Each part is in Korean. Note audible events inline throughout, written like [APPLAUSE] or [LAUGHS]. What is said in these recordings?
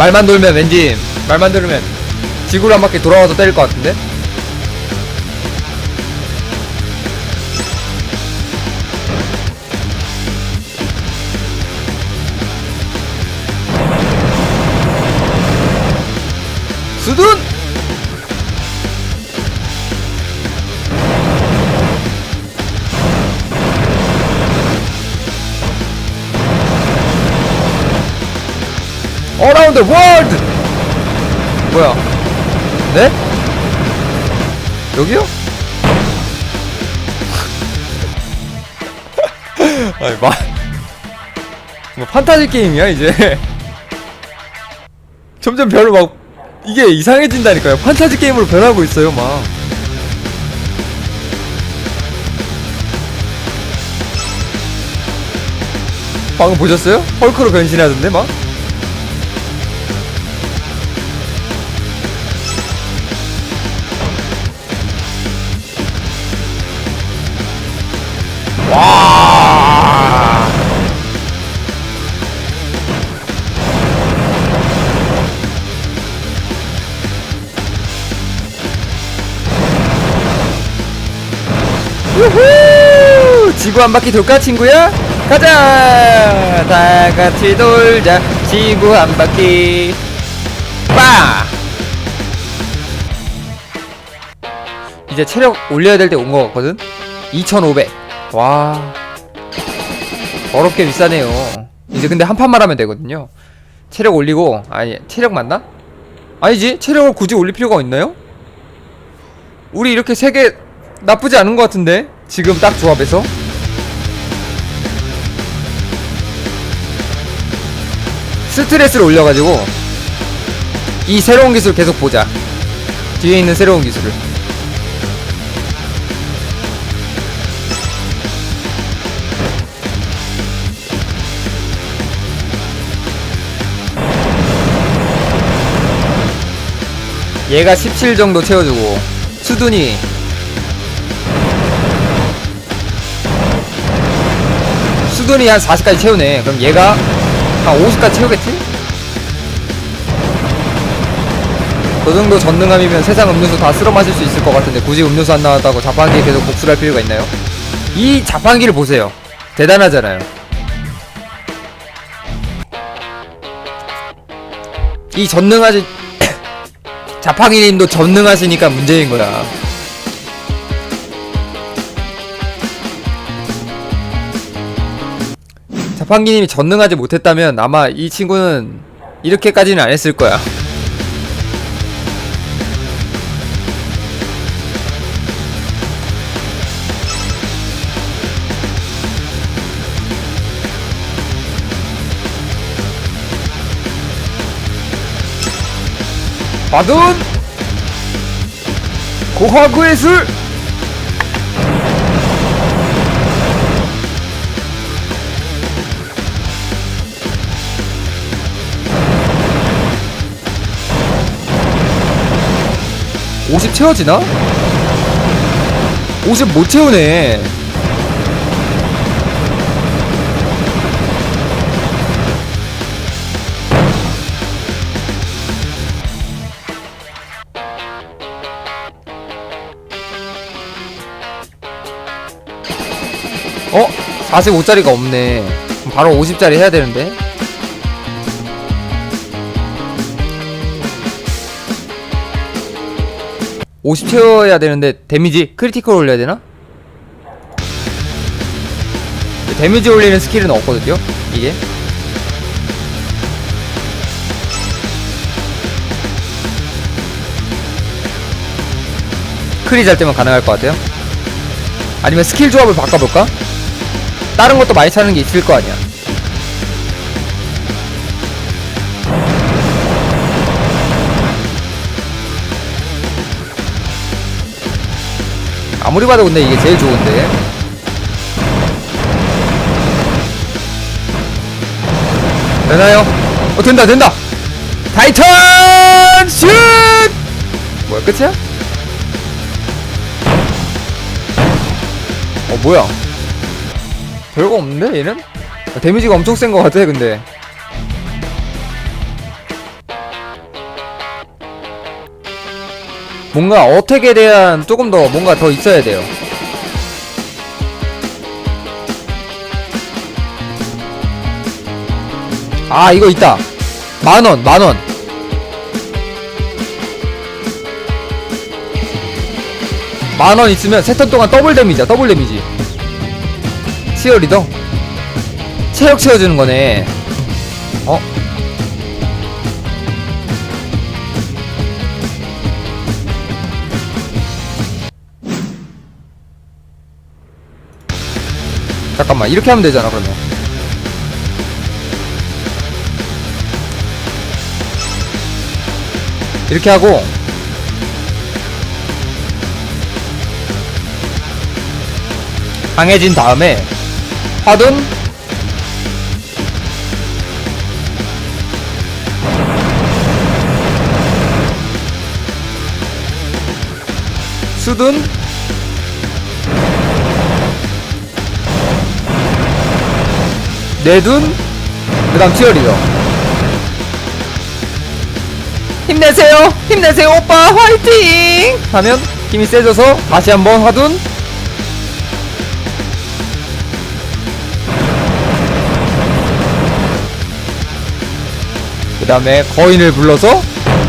말만 돌면 왠지 말만 들으면 지구를 한 바퀴 돌아와서 때릴 것 같은데? 어라운드 월드! 뭐야? 네? 여기요? [LAUGHS] 아니 마... 뭐 판타지 게임이야 이제 [LAUGHS] 점점 별로 막 이게 이상해진다니까요 판타지 게임으로 변하고 있어요 막 방금 보셨어요? 헐크로 변신하던데 막? 우후! 지구 한 바퀴 돌까 친구야? 가자! 다 같이 돌자. 지구 한 바퀴. 빠! 이제 체력 올려야 될 때 온 것 같거든? 2500. 와. 어렵게 비싸네요. 이제 근데 한 판만 하면 되거든요. 체력 올리고, 아니, 체력 맞나? 아니지? 체력을 굳이 올릴 필요가 있나요? 우리 이렇게 세개 나쁘지 않은 것 같은데? 지금 딱 조합해서? 스트레스를 올려가지고, 이 새로운 기술 계속 보자. 뒤에 있는 새로운 기술을. 얘가 17 정도 채워주고 수둔이 수둔이 한 40까지 채우네 그럼 얘가 한 50까지 채우겠지? 그 정도 전능함이면 세상 음료수 다 쓸어 마실 수 있을 것 같은데 굳이 음료수 안 나왔다고 자판기에 계속 복수를 할 필요가 있나요? 이 자판기를 보세요 대단하잖아요 이 전능하지 [COUGHS] 자팡이님도 전능하시니까 문제인 거야. 자팡기님이 전능하지 못했다면 아마 이 친구는 이렇게까지는 안 했을 거야. 받은 고화구의 술 50 채워지나? 50 못 채우네 어? 45짜리가 없네. 바로 50짜리 해야 되는데. (50) 채워야 되는데 데미지 크리티컬 올려야 되나? 데미지 올리는 스킬은 없거든요 이게 크리 잘 때면 가능할 것 같아요 아니면 스킬 조합을 바꿔볼까? 다른 것도 많이 차는 게 있을 거 아니야. 아무리 봐도 근데 이게 제일 좋은데. 되나요? 어 된다 된다. 타이탄 슛! 뭐야 끝이야? 어 뭐야? 별거 없는데 얘는? 아, 데미지가 엄청 센 것 같아 근데 뭔가 어택에 대한 조금 더 뭔가 더 있어야 돼요. 아 이거 있다. 만 원, 만 원. 만원 있으면 세 턴 동안 더블 데미지야, 더블 데미지. 치어리더? 체력 채워주는 거네. 잠깐만, 이렇게 하면 되잖아, 그러면. 이렇게 하고, 강해진 다음에, 화둔, 수둔 내둔 그 다음 치어리더. 힘내세요. 힘내세요 오빠. 화이팅! 하면 힘이 세져서 다시 한번 화둔. 그 다음에 거인을 불러서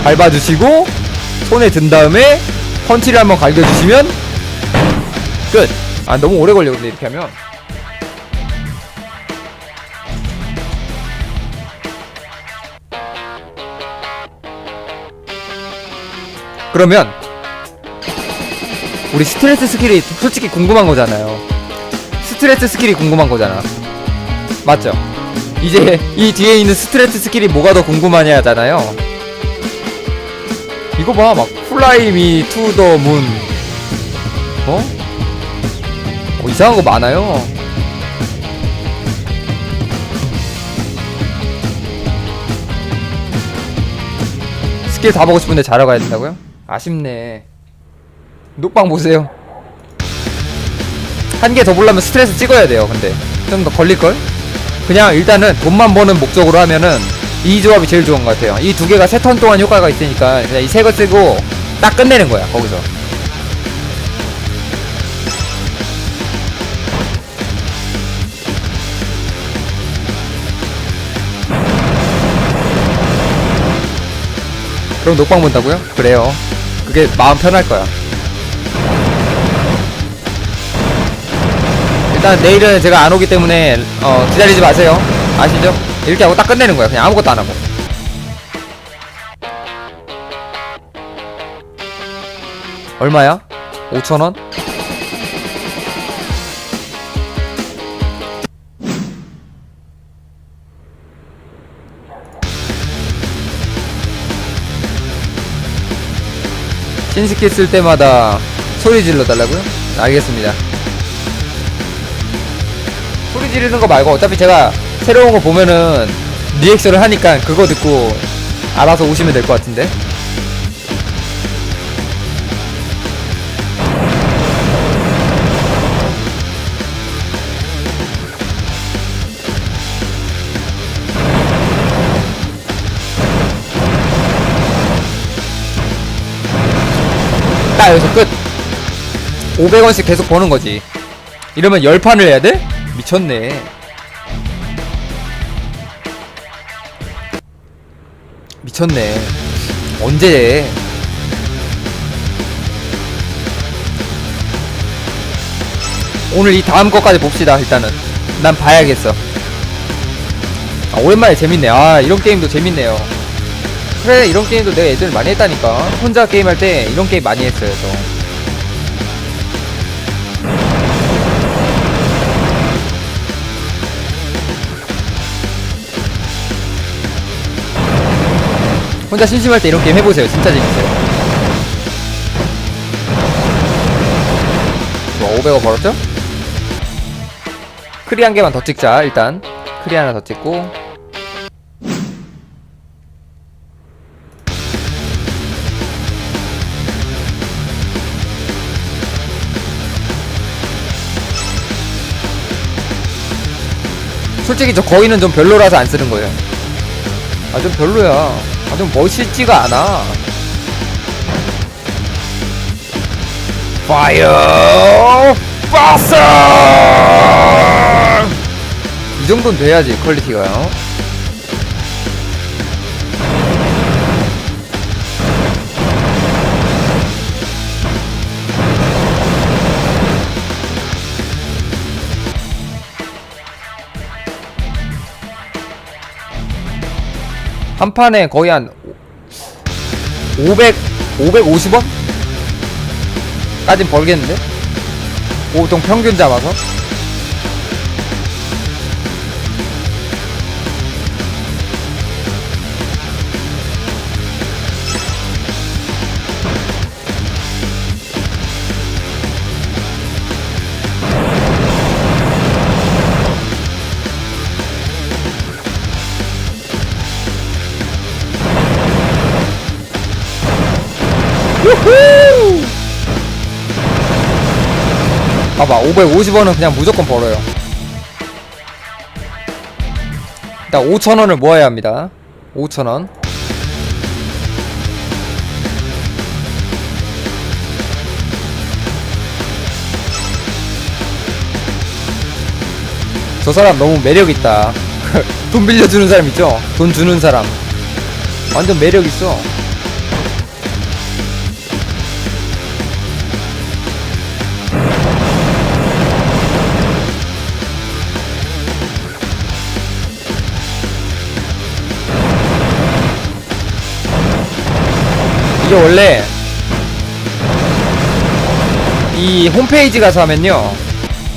밟아주시고 손에 든 다음에 펀치를 한번 갈겨주시면 끝! 아 너무 오래 걸려 근데 이렇게 하면 그러면 우리 스트레스 스킬이 솔직히 궁금한 거잖아요 스트레스 스킬이 궁금한 거잖아 맞죠? 이제 이 뒤에 있는 스트레스 스킬이 뭐가 더 궁금하냐잖아요 이거 봐, 막 플라이 미 투더 문. 어? 어? 이상한 거 많아요. 스킬 다 보고 싶은데 자러 가야 된다고요? 아쉽네. 녹방 보세요. 한 개 더 보려면 스트레스 찍어야 돼요, 근데. 좀 더 걸릴걸? 그냥 일단은 돈만 버는 목적으로 하면은 이 조합이 제일 좋은 것 같아요. 이 두 개가 세 턴 동안 효과가 있으니까 그냥 이 세 거 쓰고 딱 끝내는 거야 거기서. 그럼 녹방 본다고요? 그래요. 그게 마음 편할 거야. 일단 내일은 제가 안 오기 때문에 어, 기다리지 마세요. 아시죠? 이렇게 하고 딱 끝내는 거야. 그냥 아무것도 안 하고. 얼마야? 5천원? 신스킬 쓸 때마다 소리 질러 달라고요? 알겠습니다. 소리 지르는 거 말고 어차피 제가 새로운 거 보면은 리액션을 하니까 그거 듣고 알아서 오시면 될 것 같은데. 딱 여기서 끝. 500원씩 계속 버는 거지. 이러면 10판을 해야 돼? 미쳤네. 미쳤네. 언제 오늘 이 다음 거까지 봅시다 일단은. 난 봐야겠어. 아, 오랜만에 재밌네. 아 이런 게임도 재밌네요 그래 이런 게임도 내가 예전에 많이 했다니까. 혼자 게임할 때 이런 게임 많이 했어요 저. 혼자 심심할 때 이런 게임 해보세요. 진짜 재밌어요. 좋아 500원 벌었죠? 크리 한 개만 더 찍자 일단. 크리 하나 더 찍고 솔직히 저 거인은 좀 별로라서 안 쓰는 거예요. 아 좀 별로야. 아 좀 멋있지가 않아. 파이어 파서 이 정도는 돼야지 퀄리티가요 한 판에 거의 한 500, 550원? 까진 벌겠는데? 보통 평균 잡아서? 봐봐 550원은 그냥 무조건 벌어요. 일단 5천원을 모아야 합니다. 5천원. 저 사람 너무 매력있다. [LAUGHS] 돈 빌려주는 사람 있죠? 돈 주는 사람. 완전 매력있어 이게 원래 이 홈페이지 가서 하면요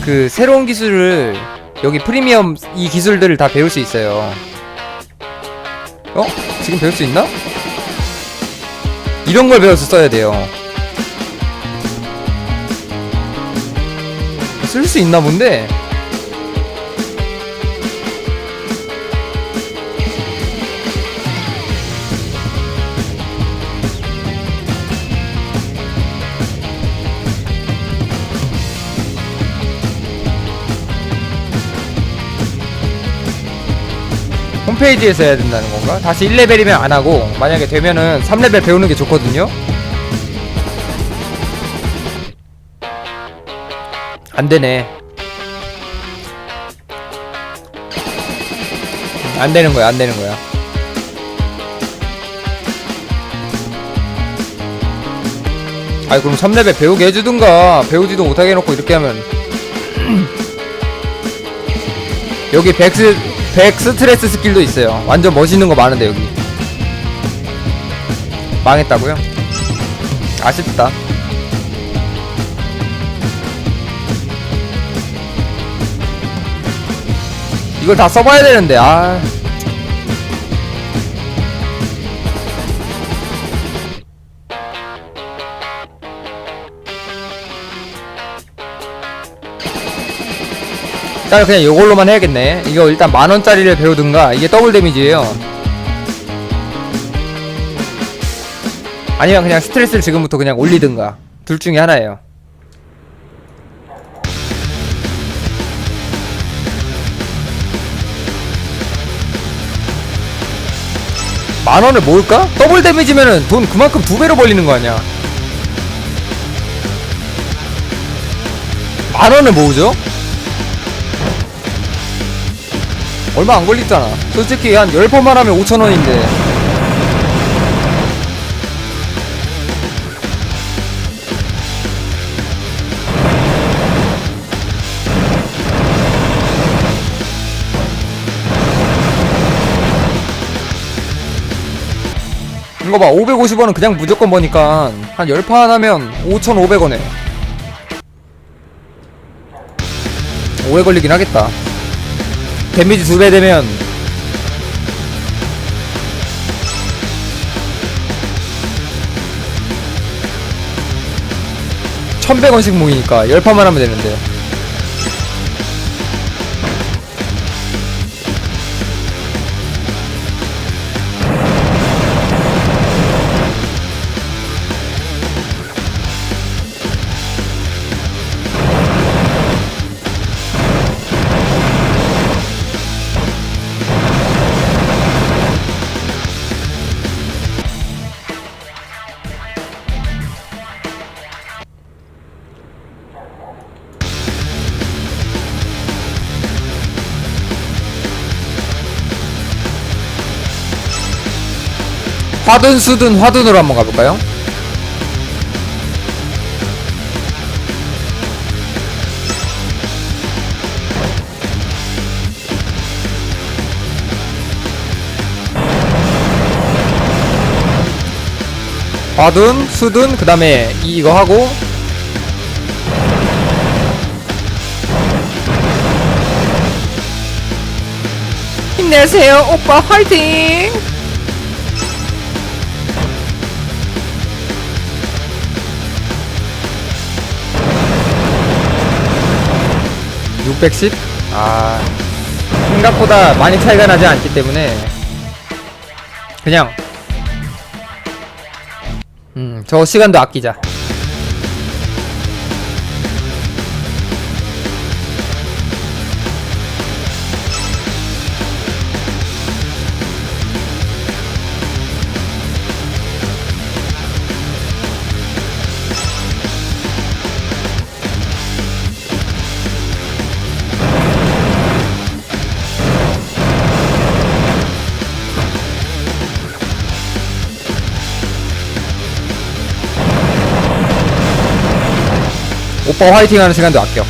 그 새로운 기술을 여기 프리미엄 이 기술들을 다 배울 수 있어요 어? 지금 배울 수 있나? 이런 걸 배워서 써야 돼요 쓸 수 있나 본데 홈페이지에서 해야 된다는 건가? 다시 1레벨이면 안 하고 만약에 되면은 3레벨 배우는 게 좋거든요. 안 되네. 안 되는 거야, 안 되는 거야. 아이 그럼 3레벨 배우게 해주든가 배우지도 못하게 해놓고 이렇게 하면 [CLEARS THROAT] 여기 백스 백 스트레스 스킬도 있어요. 완전 멋있는 거 많은데 여기. 망했다고요? 아쉽다. 이걸 다 써봐야 되는데 아. 일단 그냥 이걸로만 해야겠네. 이거 일단 만 원짜리를 배우든가 이게 더블 데미지예요. 아니면 그냥 스트레스를 지금부터 그냥 올리든가 둘 중에 하나예요. 만 원을 모을까? 더블 데미지면은 돈 그만큼 두 배로 벌리는 거 아니야? 만 원을 모으죠? 얼마 안 걸리잖아. 솔직히 한 10번만 하면 5천원인데. 이거 봐, 550원은 그냥 무조건 버니까 한 10판 하면 5,500원에. 오래 걸리긴 하겠다. 데미지 두 배 되면. 천백 원씩 모이니까 열 판만 하면 되는데 화둔 수둔 화둔으로 한번 가볼까요? 화둔 수둔 그 다음에 이거 하고 힘내세요 오빠 화이팅 610? 아 생각보다 많이 차이가 나지 않기 때문에 그냥 음 저 시간도 아끼자 오빠 화이팅 하는 시간도 아껴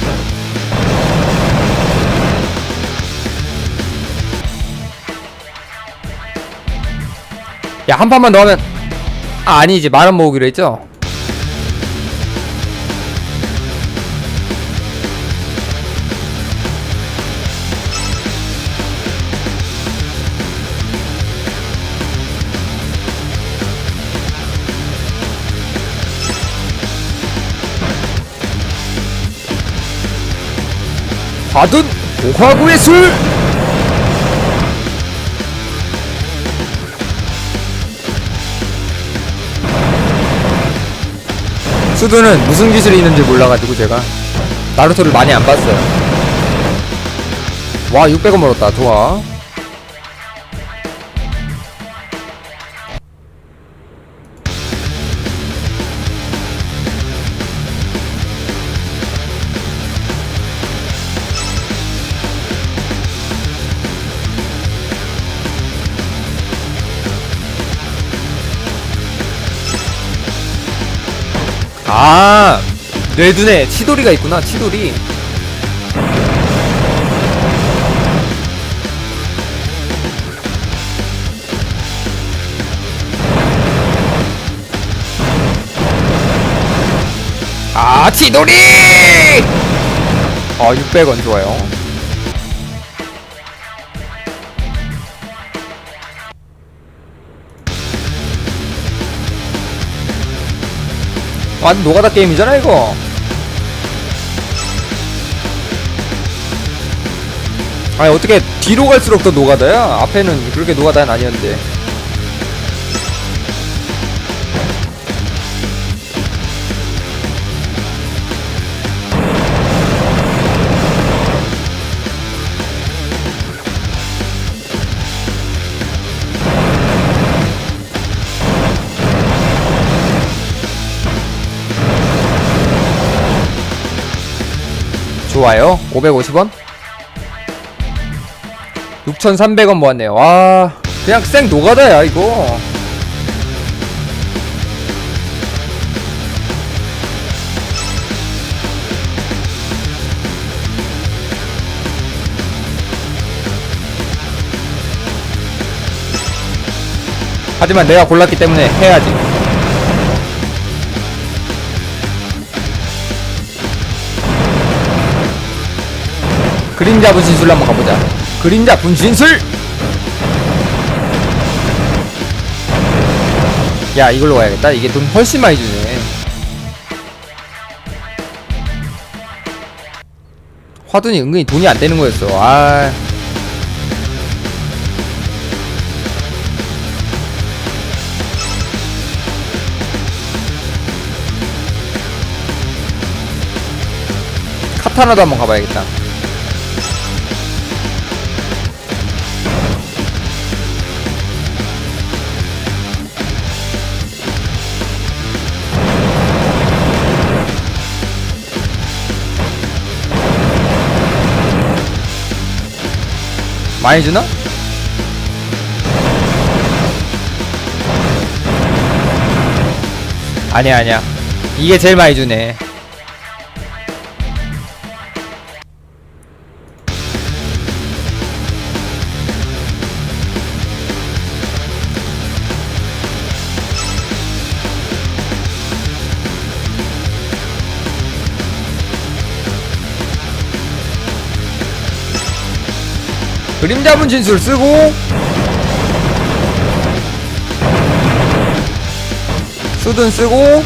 야 한 판만 넣으면 아 아니지 만원 모으기로 했죠? 하둔 오화구의 술. 수두는 무슨 기술이 있는지 몰라가지고 제가 나루토를 많이 안 봤어요. 와 600원 벌었다. 좋아 아 뇌둔에 치돌이가 있구나 치돌이. 아 치돌이! 아 600원 좋아요 완 노가다 게임이잖아 이거 아니 어떻게 뒤로 갈수록 더 노가다야? 앞에는 그렇게 노가다는 아니었는데 좋아요. 550원? 6300원 모았네요. 와 그냥 생 노가다야 이거. 하지만 내가 골랐기 때문에 해야지 그림자 분신술 한번 가보자. 그림자 분신술! 야 이걸로 가야겠다. 이게 돈 훨씬 많이 주네. 화둔이 은근히 돈이 안 되는 거였어. 아. 카타나도 한번 가봐야겠다 많이 주나? 아니야 아니야 이게 제일 많이 주네 그림 잡은 진술 쓰고 수든 쓰고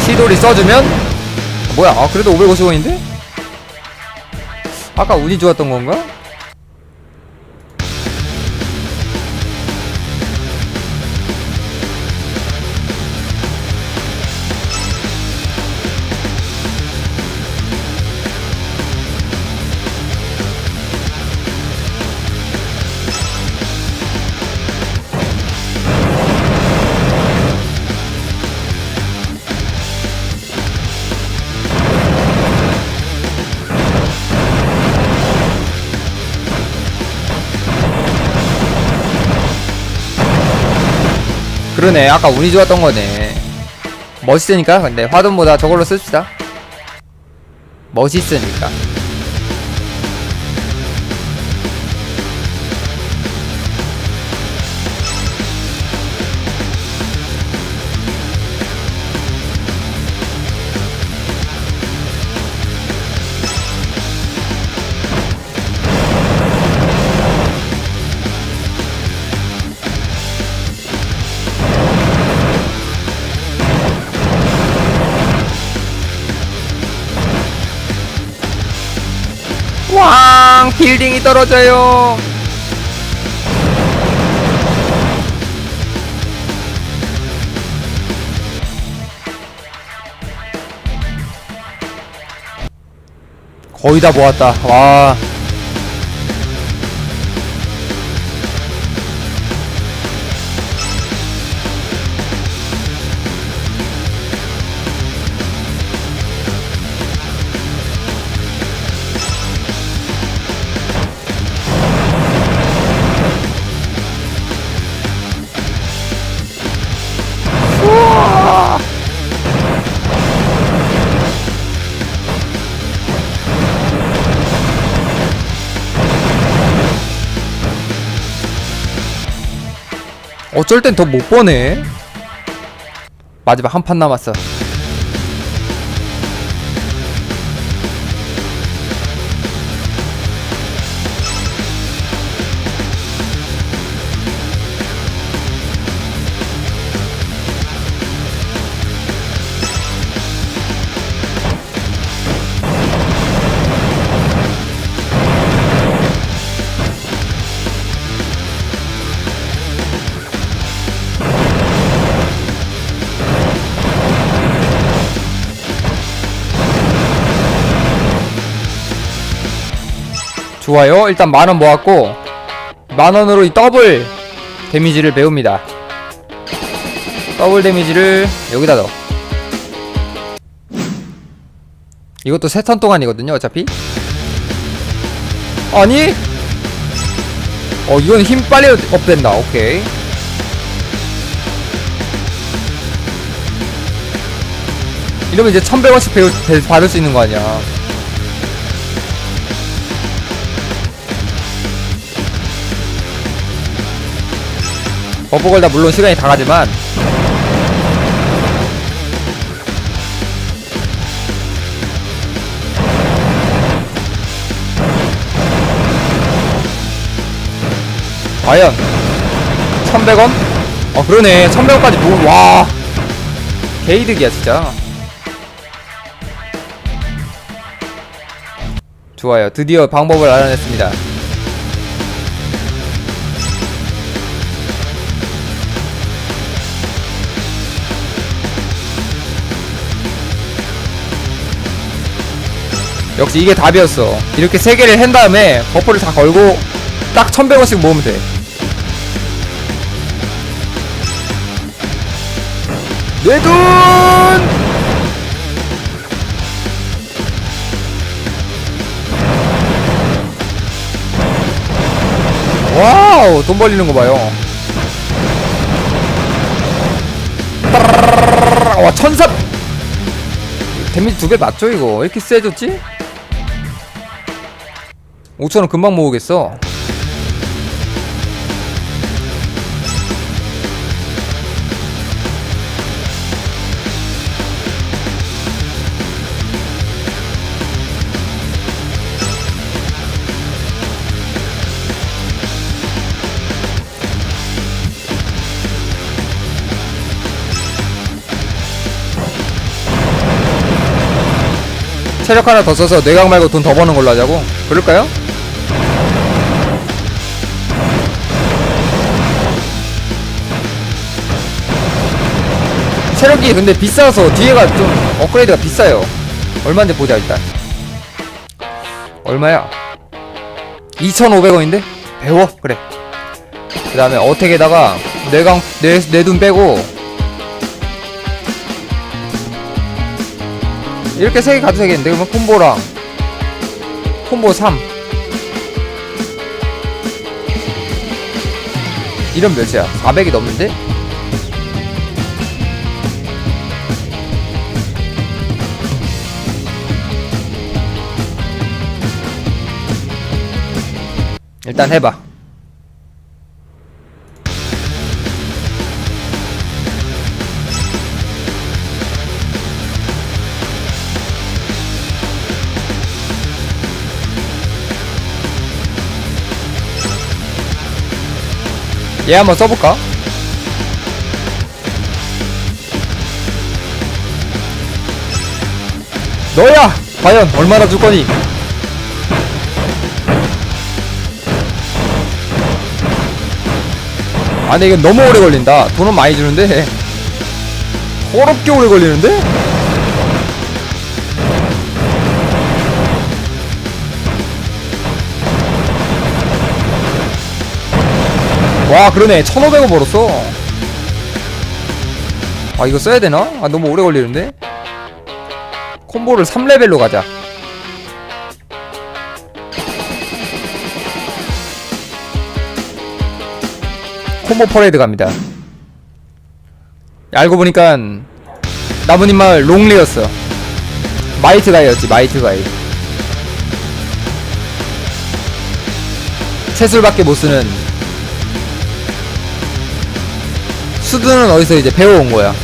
시돌이 써주면 뭐야 아 그래도 550원인데? 아까 운이 좋았던 건가? 그러네. 아까 운이 좋았던 거네. 멋있으니까. 근데 화돈보다 저걸로 씁시다. 멋있으니까 떨어져요. 거의 다 모았다. 와 어쩔 땐 더 못 버네. 마지막 한 판 남았어 좋아요. 일단 만원 모았고 만원으로 이 더블 데미지를 배웁니다. 더블 데미지를 여기다 넣어. 이것도 세턴 동안이거든요 어차피. 아니? 어 이건 힘 빨리 업된다. 오케이. 이러면 이제 1100원씩 배우, 배- 받을 수 있는 거 아니야 버프 걸다 물론 시간이 다 가지만. 과연 1100원? 어 그러네. 1100원까지 모은 와. 개이득이야 진짜. 좋아요. 드디어 방법을 알아냈습니다 역시 이게 답이었어. 이렇게 세 개를 한 다음에 버퍼를 다 걸고 딱 1100원씩 모으면 돼. 내돈! 와우 돈 벌리는 거 봐요. 와 천삼! 데미지 두 배 맞죠 이거. 왜 이렇게 세졌지? 5천원 금방 모으겠어 체력 하나 더 써서 뇌각 말고 돈 더 버는 걸로 하자고? 그럴까요? 체력이 근데 비싸서 뒤에가 좀 업그레이드가 비싸요 얼마인지 보자 일단 얼마야? 2,500원인데? 배워? 그래 그 다음에 어택에다가 뇌, 뇌둔 빼고 이렇게 세개 가도 되겠는데 그러면 콤보랑 콤보 3 이런 몇이야? 400이 넘는데? 일단 해봐 얘 한번 써볼까? 너야! 과연 얼마나 줄 거니? 아니 이건 너무 오래 걸린다 돈은 많이 주는데 더럽게 오래 걸리는데? 와 그러네 1500원 벌었어 아 이거 써야 되나? 아 너무 오래 걸리는데? 콤보를 3레벨로 가자 콤보 퍼레이드 갑니다. 알고 보니까 나무님 마을 롱리였어 마이트 가이였지 마이트 가이. 채술밖에 못 쓰는 수두는 어디서 이제 배워온 거야.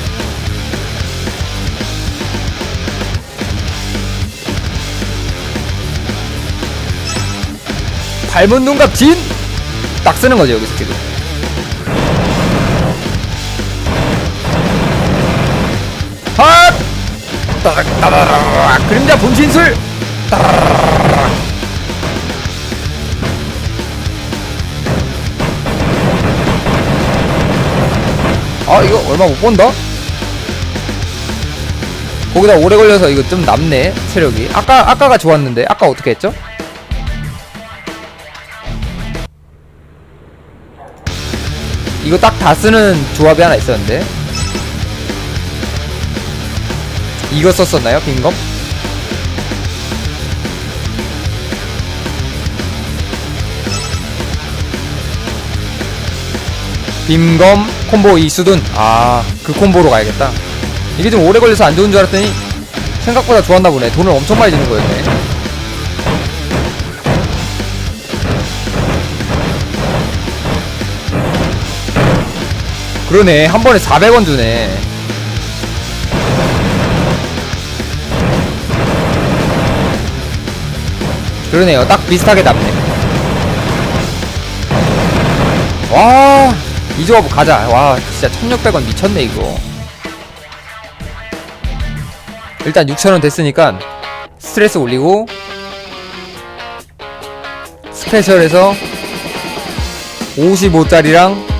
닮은 눈과 진! 딱 쓰는 거죠 여기서 지금 따다락 그림자 분신술 따라라라라. 아 이거 얼마 못 본다? 거기다 오래 걸려서 이거 좀 남네 체력이 아까 아까가 좋았는데 아까 어떻게 했죠? 이거 딱 다 쓰는 조합이 하나 있었는데 이거 썼었나요? 빈검? 빔검 콤보 이수둔. 아 그 콤보로 가야겠다. 이게 좀 오래 걸려서 안 좋은 줄 알았더니 생각보다 좋았나 보네. 돈을 엄청 많이 드는 거였네. 그러네. 한 번에 400원 주네 그러네요. 딱 비슷하게 남네. 와 이 조합 가자. 와 진짜 1600원 미쳤네 이거. 일단 6,000원 됐으니까 스트레스 올리고 스페셜에서 55짜리랑